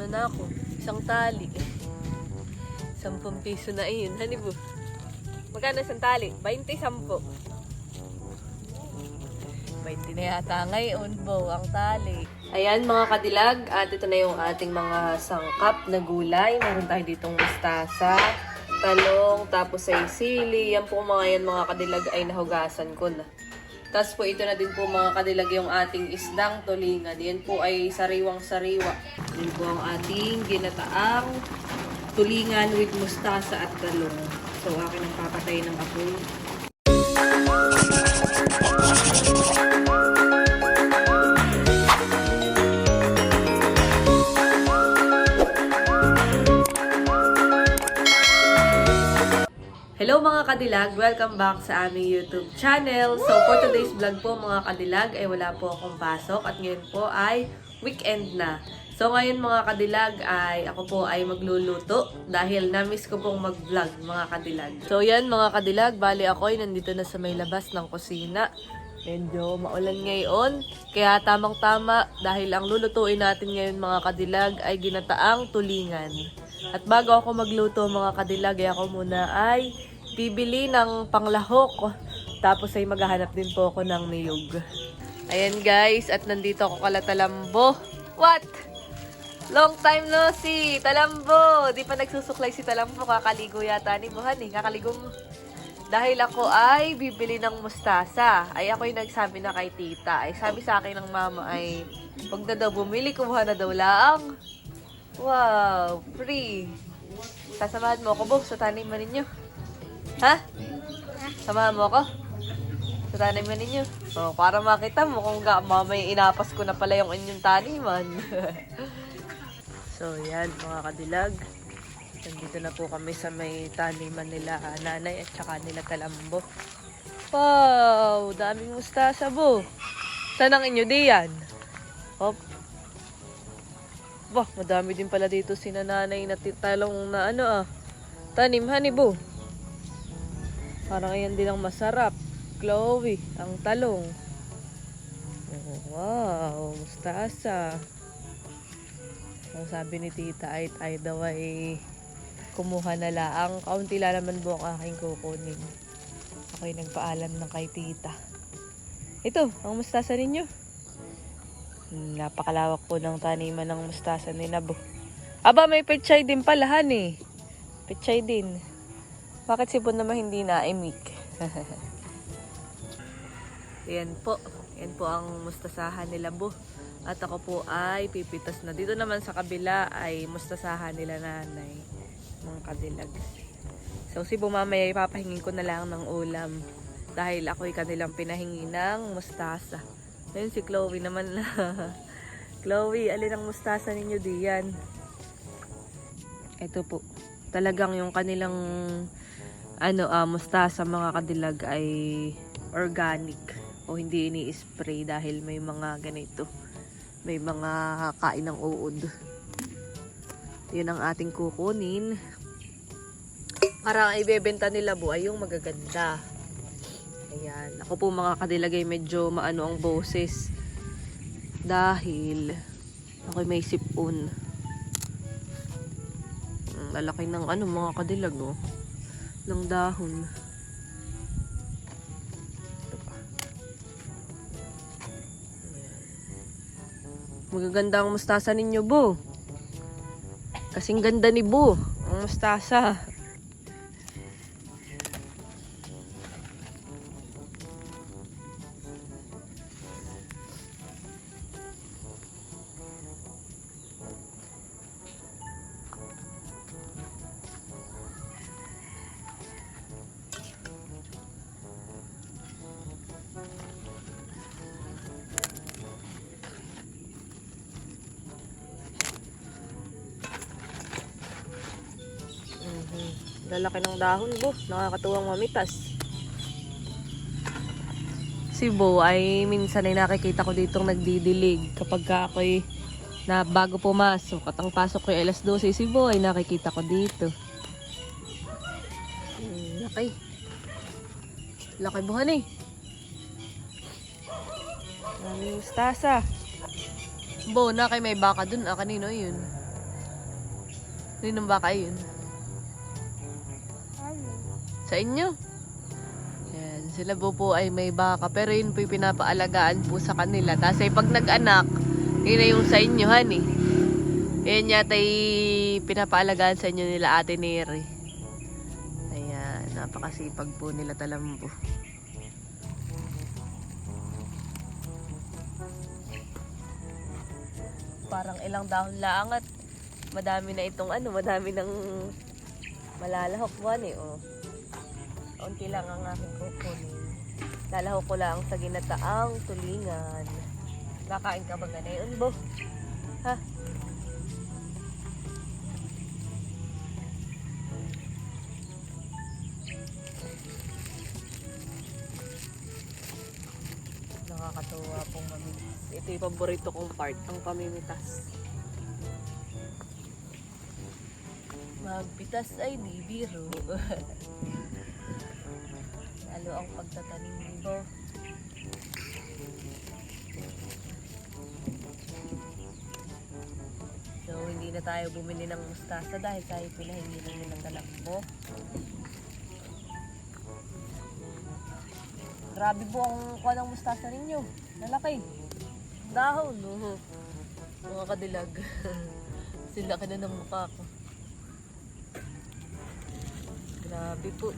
ano na ako, isang tali. Sampung piso na iyon, hani po. Magkano isang tali? 20, 10. 20 na yata ngayon, bo, ang tali. Ayan mga kadilag, at ito na yung ating mga sangkap na gulay. Meron tayo ditong mustasa, talong, tapos ay sili. Yan po mga yan mga kadilag ay nahugasan ko na. Tapos po ito na din po mga kadilag yung ating isdang tulingan. Yan po ay sariwang-sariwa. Yan po ang ating ginataang tulingan with mustasa at talong. So akin ang papatay ng apoy. Hello mga kadilag! Welcome back sa aming YouTube channel. So for today's vlog po mga kadilag ay wala po akong pasok at ngayon po ay weekend na. So ngayon mga kadilag ay ako po ay magluluto dahil namiss ko pong mag-vlog mga kadilag. So yan mga kadilag, bali ako ay nandito na sa may labas ng kusina. Medyo maulan ngayon, kaya tamang-tama dahil ang lulutuin natin ngayon mga kadilag ay ginataang tulingan. At bago ako magluto mga kadilag, ay ako muna ay bibili ng panglahok. Tapos ay maghahanap din po ako ng niyog. Ayan guys, at nandito ako kala Talambo. What? Long time no see, Talambo! Di pa nagsusuklay si Talambo, kakaligo yata ni Buhan eh, kakaligo. Dahil ako ay bibili ng mustasa, ay ako yung nagsabi na kay tita. Ay sabi sa akin ng mama ay, huwag na daw bumili, kumuha na daw laang. Wow, free. Sasamahan mo ako, Bo, sa taniman ninyo. Ha? Samahan mo ako? Sa taniman ninyo. So, para makita mo kung ga, mamay inapas ko na pala yung inyong taniman. so, yan, mga kadilag. Nandito na po kami sa may taniman nila ah, nanay at saka nila talambo. Wow, daming mustasa, Bo. Saan ang inyo diyan? Hop. Bah, madami din pala dito si nanay na titalong na ano ah. Tanim, honey, Bo. Parang ayan din ang masarap. Chloe, ang talong. Wow, mustasa. Ang sabi ni tita ay tayo daw ay kumuha na laang. Kaunti lang naman po ang aking kukunin. Ako'y nagpaalam ng kay tita. Ito, ang mustasa ninyo. Napakalawak po ng taniman ng mustasa ni Nabo. Aba, may pechay din pala, eh. Pechay din. Bakit si Bon naman hindi naimik? Yan po. Yan po ang mustasahan nila Bo. At ako po ay pipitas na. Dito naman sa kabila ay mustasahan nila nanay. Mga kadilag. So si Bo mamaya ipapahingin ko na lang ng ulam. Dahil ako'y kanilang pinahingi ng mustasa. Ayun si Chloe naman na. Chloe, alin ang mustasa ninyo diyan? Ito po. Talagang yung kanilang ano ah mustasa mga kadilag ay organic o hindi ini-spray dahil may mga ganito. May mga kain ng uod. Yun ang ating kukunin. Para ang ibebenta nila bu ay yung magaganda. Ayan. Ako po mga kadilagay medyo maano ang boses. Dahil ako'y may sipon. Lalaki ng ano mga kadilag oh. Ng dahon. Magaganda ang mustasa ninyo, Bo. Kasing ganda ni Bo. Ang mustasa. Lalaki ng dahon, Bo. Nakakatuwang mamitas. Si Bo ay minsan ay nakikita ko ditong nagdidilig kapag ka ako'y na bago pumasok at ang pasok ko ay alas 12 si Bo ay nakikita ko dito. Laki. Laki buhan eh. Maraming mustasa. Bo, na kay may baka dun. Ah, kanino yun? Ninong baka yun? Sa inyo? Yan, sila po po ay may baka. Pero yun po yung pinapaalagaan po sa kanila. Ay pag nag-anak, yun na yung sa inyo, honey. Yan yata pinapaalagaan sa inyo nila ate Neri. Ayan, napakasipag po nila talambo. Parang ilang dahon lang at madami na itong ano, madami ng malalahok buwan eh, oh. Unti lang ang aking kukunin. Lalahok ko lang sa ginataang tulingan. Kakain ka ba ganayon, bo? Ha? Nakakatuwa pong mamimitas. Ito yung paborito kong part, ang pamimitas. Magpitas ay di Lalo ang pagtatanim ni Bo. So, hindi na tayo bumili ng mustasa dahil tayo pinahingi na yun ng talakbo. Grabe po ang kuha ng mustasa ninyo. Lalaki. Dahon, no? Mga kadilag. Sila ka na ng mukha ko. Grabe po.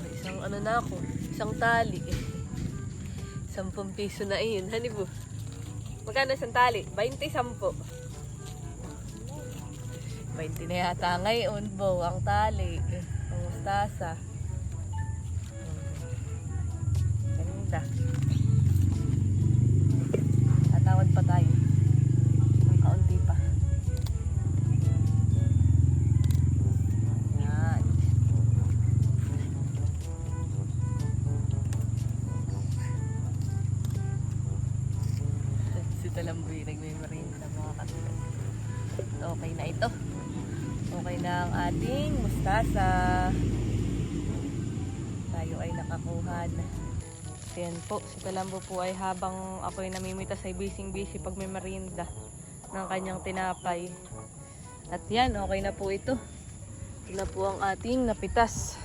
May isang ano na ako. Isang tali. Sampung piso na iyon. Hani po? Magkano isang tali? 20, 10. 20 na yata ngayon, bo. Ang tali. Ang mustasa. Si Talamboy nagme-merinda mga katulad. Okay na ito. Okay na ang ating mustasa. Tayo ay nakakuha na. Yan po, si Talambo po ay habang ako ay namimitas ay busy-busy pag may merienda ng kanyang tinapay. At yan, okay na po ito. Ito na po ang ating napitas.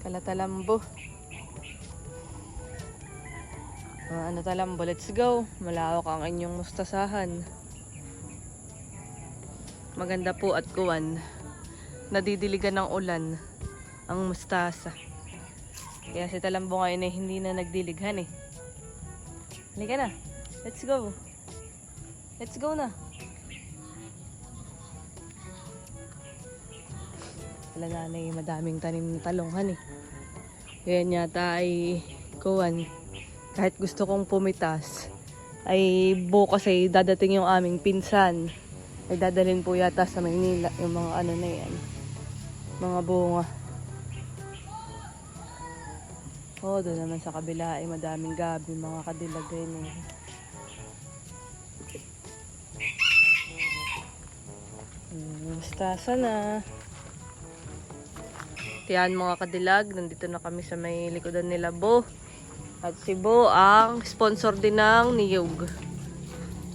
Kalatalambo. Ah, ano talambo, let's go. Malawak ang inyong mustasahan. Maganda po at kuwan. Nadidiligan ng ulan ang mustasa. Kaya si Talambo ngayon ay hindi na nagdilighan eh. Halika na. Let's go. Let's go na. Wala nanay madaming tanim ng talonghan eh. Yan yata ay kuwan. Kahit gusto kong pumitas, ay bukas ay dadating yung aming pinsan. Ay dadalhin po yata sa Maynila yung mga ano na yan. Mga bunga. Oh, doon naman sa kabila ay madaming gabi, mga yun. Hmm, mustasa na. Tiyan mga kadilag, nandito na kami sa may likodan nila Bo. At Bo ang sponsor din ng Niyog.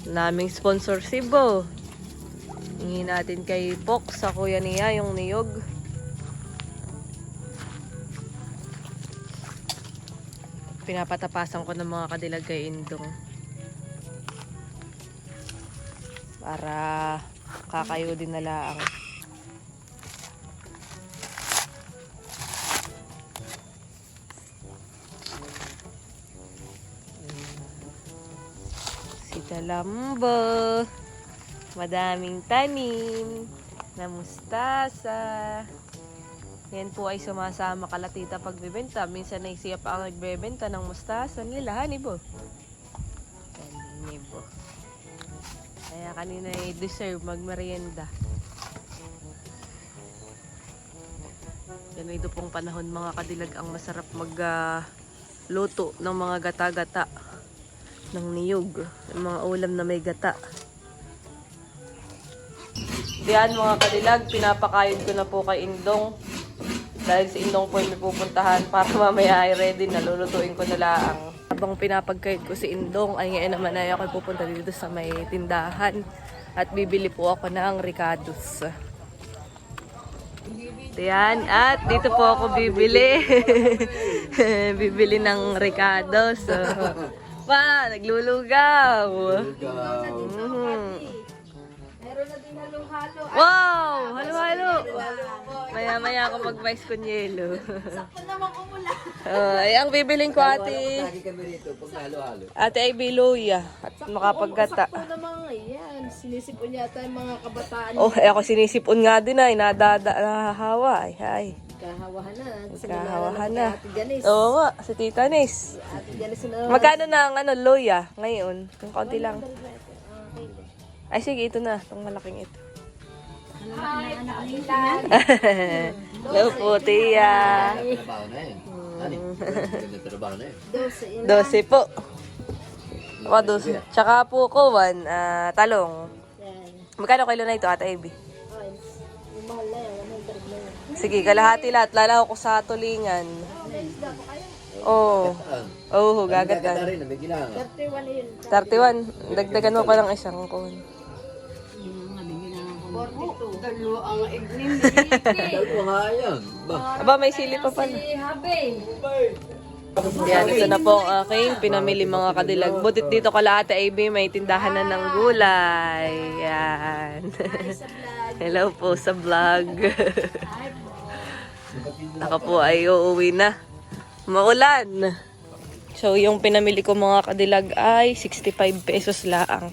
Naming sponsor Bo. Hingi natin kay Pok sa kuya niya yung Niyog. pinapatapasan ko ng mga kadilag kay Indong. Para kakayo din na laang. Si Talambo. Madaming tanim na mustasa. Yan po ay sumasama kalatita pagbebenta. Minsan ay siya pa ang nagbebenta ng mustasa nila, hanibo. Hanibo. Kaya kanina ay deserve magmerienda. Yan ito pong panahon mga kadilag ang masarap mag ah, luto ng mga gata-gata ng niyog. Yung mga ulam na may gata. Diyan mga kadilag, pinapakain ko na po kay Indong. Dahil si Indong po may pupuntahan para mamaya ay ready na lulutuin ko na lang. Habang pinapagkait ko si Indong, ay ngayon naman ay ako pupunta dito sa may tindahan At bibili po ako ng ricados. Ayan, at dito po ako bibili. bibili ng ricados. Pa, naglulugaw. Mhm. Meron na din halong-halo. Wow! Halo-halo! Maya-maya ako mag-vice con yelo. Sakto naman umulan. Uh, ay, ang bibiling ko ate, Lagi kami rito pag halo-halo. ate ay biluya at makapagkata. Sakto naman yan. Sinisipon yata yung mga kabataan. Oh, ay ako sinisipon nga din ay, nadada, nahahawa ay, ay. Kahawahan na. Kahawahan na. Ate Janice. Oo nga, si Tita Nis. Ate Janice na. Magkano na ang ano, luya ngayon? Yung kaunti lang. Ay sige, ito na, itong malaking ito. Hi. Hello po, Tia. Trabaho na yun. Ganda trabaho na yun. 12 ilan. 12 po. Ako, 12. Tsaka po ko, one, ah, talong. Magkano kilo na ito, Ate? Ay, yung mahal na Sige, kalahati lahat. Lalaw ko sa tulingan. Oo. Oo, oh, Gagata gagatan. rin, may kailangan. 31 yun. 31. Dagdagan mo pa ng isang kun. 42. Dalawa nga yan. Ba? Aba, may sili pa pala. Yan, ito na po ang aking pinamili mga kadilag. Butit dito kala Ate Ivy, may tindahan na ng gulay. Yan. Hello po sa vlog. Ako po ay uuwi na. Maulan. So, yung pinamili ko mga kadilag ay 65 pesos laang.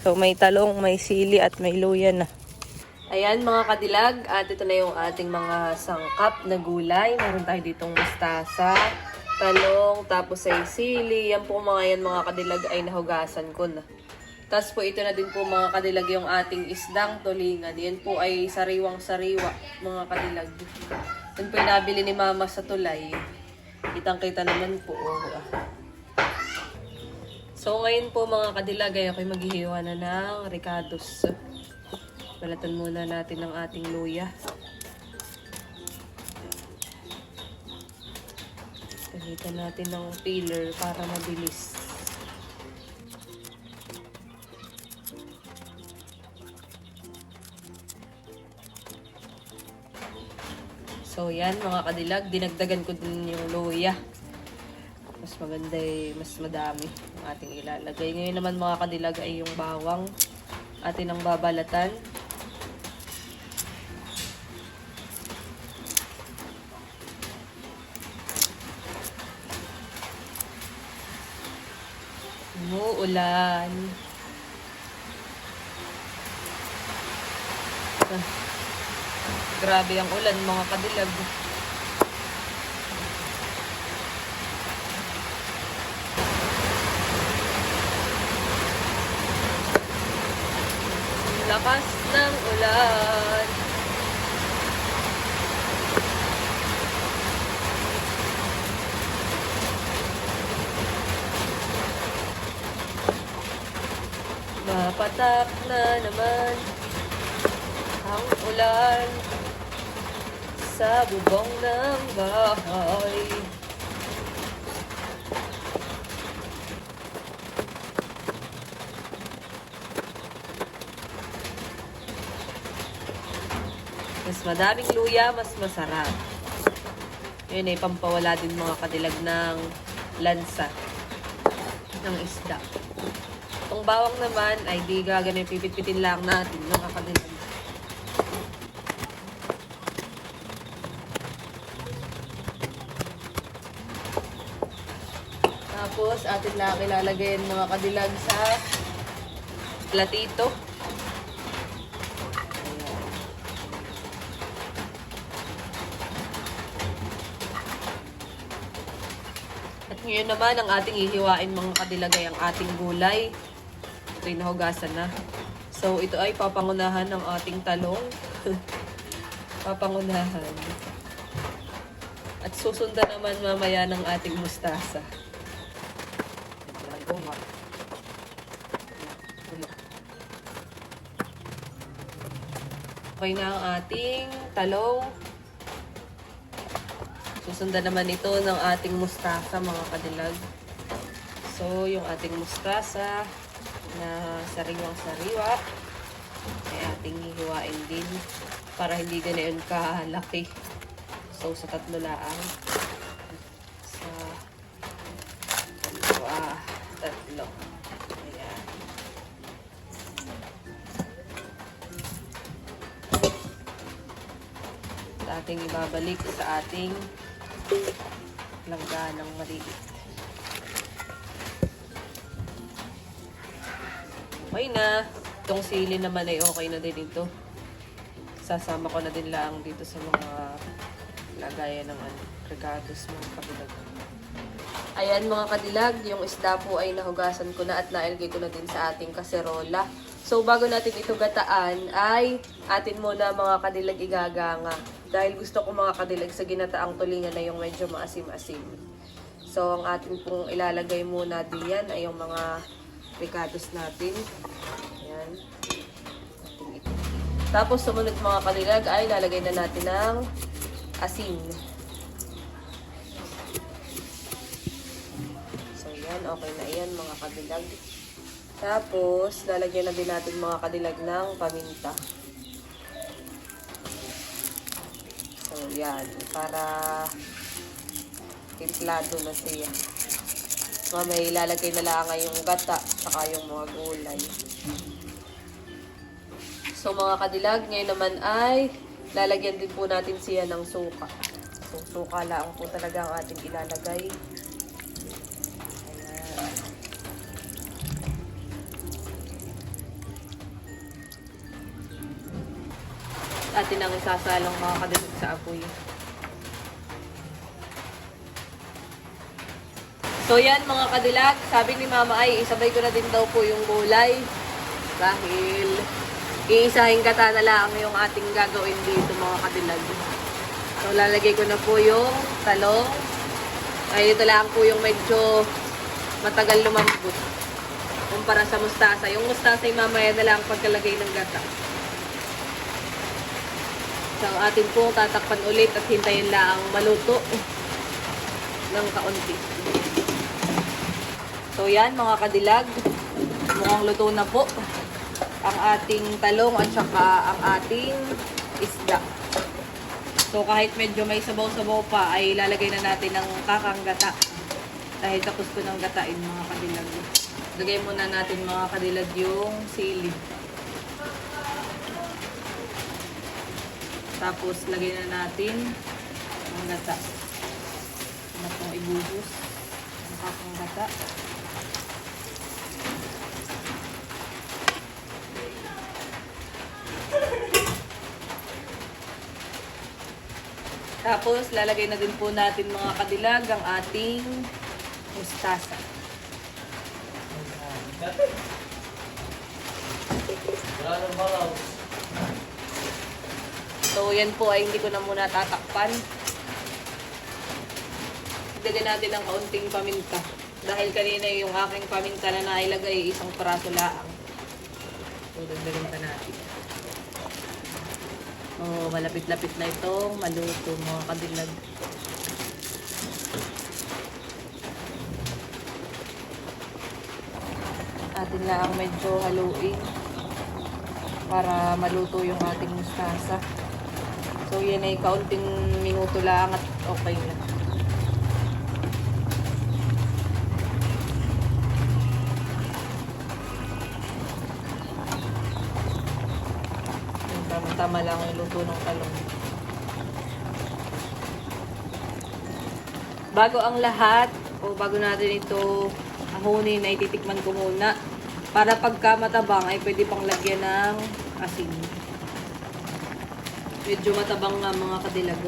So, may talong, may sili at may luya na. Ayan mga kadilag, at ito na yung ating mga sangkap na gulay. Meron tayo ditong mustasa, talong, tapos ay sili. Yan po mga yan mga kadilag ay nahugasan ko na. Tapos po ito na din po mga kadilag yung ating isdang tulingan. Yan po ay sariwang sariwa mga kadilag. Yan po nabili ni mama sa tulay. Kitang kita naman po. oh. So ngayon po mga kadilag ay ako'y maghihiwa na ng ricados. Balatan muna natin ang ating luya. Gamitan natin ng peeler para mabilis. So yan mga kadilag, dinagdagan ko din yung luya. Mas maganda eh, mas madami ang ating ilalagay. Ngayon naman mga kadilag ay yung bawang atin ang babalatan. Umuulan. Ah, grabe ang ulan mga kadilag. Lakas ng ulan. Mapatak na naman ang ulan sa bubong ng bahay. Mas madaming luya, mas masarap. Yun ay pampawala din mga kadilag ng lansa ng isda. Itong bawang naman ay di gagawin pipit-pitin lang natin mga kadilag. Tapos atin lang ilalagay mga kadilag sa platito. At ngayon naman, ang ating ihiwain mga kadilagay ang ating gulay. Ito'y nahugasan na. So, ito ay papangunahan ng ating talong. papangunahan. At susundan naman mamaya ng ating mustasa. Okay na ang ating talong. Susundan naman ito ng ating mustasa, mga kadilag. So, yung ating mustasa na sariwang sariwa. ay ating hihiwain din para hindi ganoon kalaki. So, sa tatlo laang. Ating ibabalik sa ating langganang maliit. Okay na. Itong sili naman ay okay na din ito. Sasama ko na din lang dito sa mga lagayan ng ano, regados mga kabilag. Ayan mga kadilag, yung isda po ay nahugasan ko na at nailagay ko na din sa ating kaserola. So bago natin ito gataan ay atin muna mga kadilag igaganga. Dahil gusto ko mga kadilag sa ginataang tulingan na yung medyo maasim-asim. So ang atin pong ilalagay muna diyan ay yung mga regados natin. Ayan. Tapos sumunod mga kadilag ay lalagay na natin ng asin. So, yan. Okay na yan, mga kadilag. Tapos, lalagyan na din natin mga kadilag ng paminta. So, yan. Para timplado na siya. Mamaya ilalagay na lang yung gata, saka yung mga gulay. So, mga kadilag, ngayon naman ay lalagyan din po natin siya ng suka. So, suka lang po talaga ang ating ilalagay. Ayan. Atin ang isasalong mga kadilag sa apoy. So yan mga kadilag, sabi ni mama ay isabay ko na din daw po yung gulay. Dahil iisahin kata na lang yung ating gagawin dito mga kadilag. So lalagay ko na po yung talong. Ay ito lang po yung medyo matagal lumambot. Kumpara sa mustasa. Yung mustasa ay mamaya na lang pagkalagay ng gata. So atin po tatakpan ulit at hintayin lang maluto ng kaunti. So yan mga kadilag, mukhang luto na po ang ating talong at saka ang ating isda. So kahit medyo may sabaw-sabaw pa ay lalagay na natin ng kakang gata. Dahil tapos ko ng gatain mga kadilag. Lagay muna natin mga kadilag yung sili. Tapos lagay na natin ang gata. Ano pong ibuhos ang kakang gata. Tapos, lalagay na din po natin mga kadilag ang ating mustasa. So, yan po ay hindi ko na muna tatakpan. Dagyan natin ng kaunting paminta. Dahil kanina yung aking paminta na nailagay isang praso laang. So, dagdagan pa natin. Oh, malapit-lapit na itong maluto mga kadilag. Atin lang ang medyo haluin para maluto yung ating mustasa. So yan ay kaunting minuto lang at okay na. Tama-tama lang yung luto ng talong. Bago ang lahat, o bago natin ito ahunin, ay titikman ko muna. Para pagka matabang, ay pwede pang lagyan ng asin. Medyo matabang nga mga kadilag.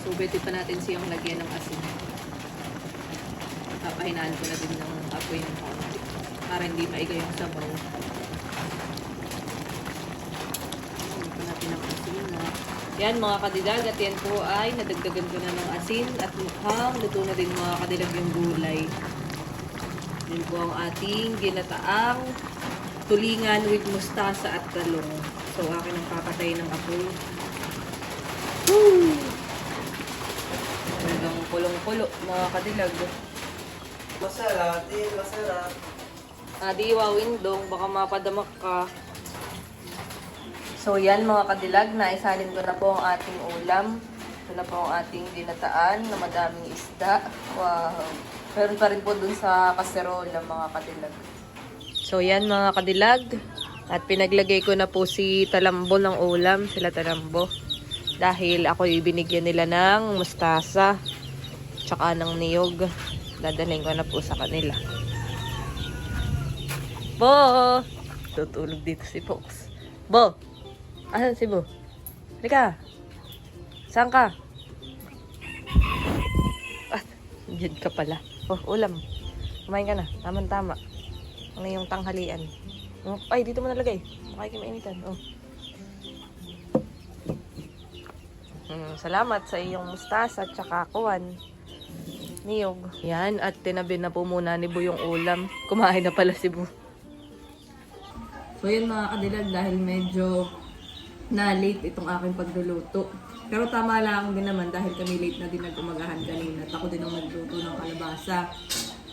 So, pwede pa natin siyang lagyan ng asin. Papahinaan ko na din ng apoy ng kaunti. Para hindi maigay yung sabaw. Pa natin ng asin na. Yan mga kadilag at yan po ay nadagdagan ko na ng asin at mukhang luto na din mga kadilag yung gulay. Yan po ang ating ginataang tulingan with mustasa at talong. So akin ang papatay ng apoy. Woo! Talagang pulong-pulo mga kadilag. Masarap din, masarap. Adi, wawindong, baka mapadamak ka. So yan mga kadilag, naisalin ko na po ang ating ulam. Ito na po ang ating dinataan na madaming isda. Wow! Meron pa rin po dun sa kaserola mga kadilag. So yan mga kadilag. At pinaglagay ko na po si Talambo ng ulam, sila Talambo. Dahil ako binigyan nila ng mustasa, tsaka ng niyog. Dadalhin ko na po sa kanila. Bo! Tutulog dito si Fox. Bo! Asan si Bo? Halika! Saan ka? Ah, dyan ka pala. Oh, ulam. Kumain ka na. Tama-tama. Ang iyong tanghalian. Oh, Ay, dito mo nalagay. Makikimainitan. Oh. Hmm, salamat sa iyong mustasa at saka kuwan. Niyog. Yan, at tinabi na po muna ni Bu yung ulam. Kumain na pala si Bu. So yun mga kadilag, dahil medyo na late itong aking pagluluto. Pero tama lang din naman dahil kami late na din nag-umagahan kanina at ako din ang nagluto ng kalabasa.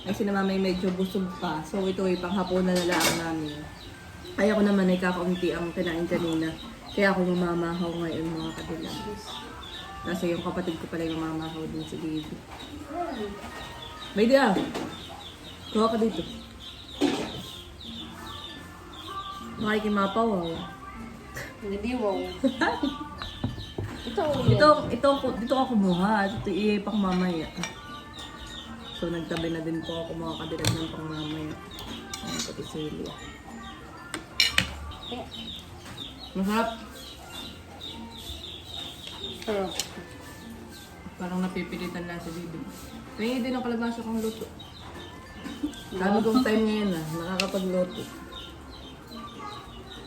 Ay si na mamay medyo busog pa. So ito ay panghapunan na lang namin. Ay ako naman ay kakaunti ang kinain kanina. Kaya ako yung mamahaw ngayon mga kadilag. Kasi yung kapatid ko pala yung mamahaw din si Baby. Baby ah! Kuha ka dito. Makikimapaw ah. Hindi wow. Ito, Ito, ito, dito ako kumuha. Ito iipang mamaya. So, nagtabi na din po ako mga kadilag ng pang mamaya. Ayan, pati sili. Masarap. Pero, Parang napipilitan lang sa bibig. Kaya din ang kalabasa kong luto. Dami kong time ngayon ah, nakakapagluto.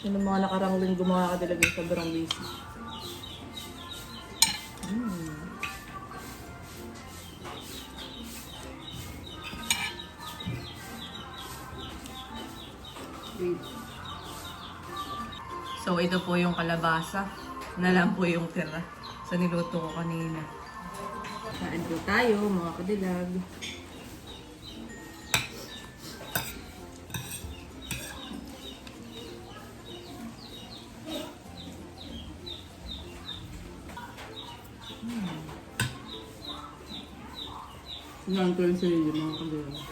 Yun ang mga nakarang linggo mga kadilag yung sobrang busy. Ito po yung kalabasa. Na lang po yung tira sa niluto ko kanina. Kain po tayo, mga kadilag. Sinang ko yung sarili, mga kadilag.